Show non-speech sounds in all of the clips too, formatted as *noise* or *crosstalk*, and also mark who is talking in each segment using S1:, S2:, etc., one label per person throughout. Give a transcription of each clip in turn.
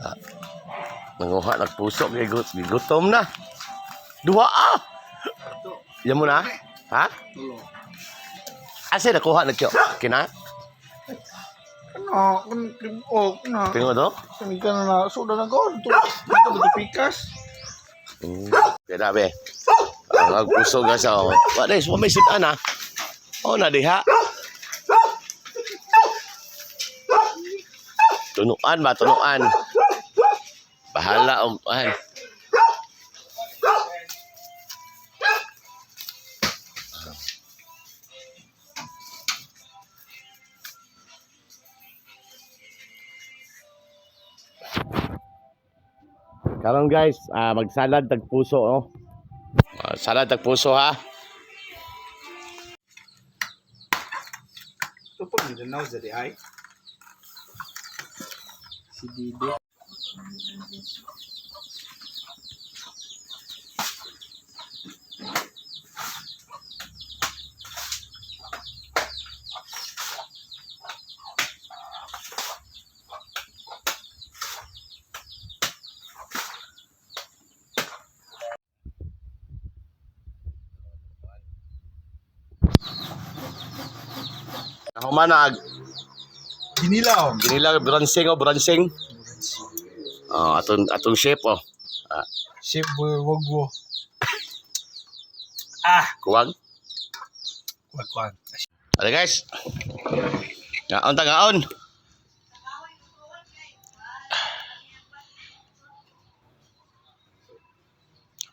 S1: Ah, Nanguha nagpuso kay gut gutom na. Duha ah. Yan mo na? Ha? Asa nakuha na kyo? Kina?
S2: Ano, kun oh, na.
S1: Tingo to?
S2: Kani ka na suda na ko. Ito, ito ba pikas?
S1: Hmm. Kaya be. Ang agpuso ga sa. Wa dai mo may sitan na. Oh na diha. Tunuan ba tunuan? Bahala og ay. Karon guys, ah, magsalad tag puso oh. Ah, salad tag puso ha.
S2: Pa hindi na sa di ay. Si Didi.
S1: Ako man nag
S2: Ginilaw.
S1: ginila bronzing oh, bronzing. Oh, atong atong shape oh. Ah,
S2: Chef Wagwo. *laughs* Ah,
S1: kuwag.
S2: wagwan.
S1: Ano guys? Ngaon ta ngaon.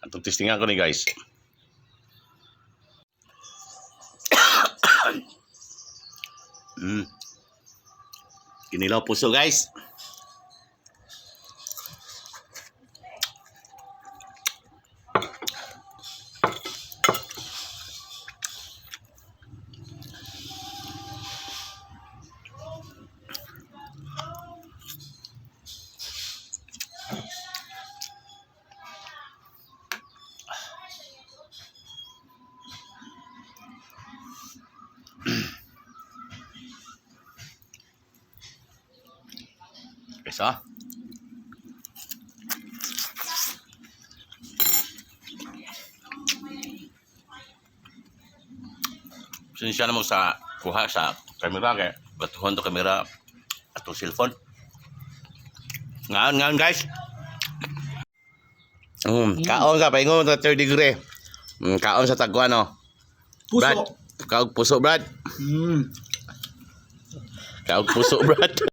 S1: Atong testingan ko ni guys. *coughs* mm. Kinilaw puso guys. Guys ah. Sinsya na mo sa kuha sa kamera kay batuhon to kamera atong cellphone. Ngaon ngaon guys. Mm, kaon ka paingon sa third degree. Mm, kaon sa tagwan no. Brad,
S2: Puso.
S1: kaog puso Brad.
S2: Hmm.
S1: Kaog puso *laughs* Brad.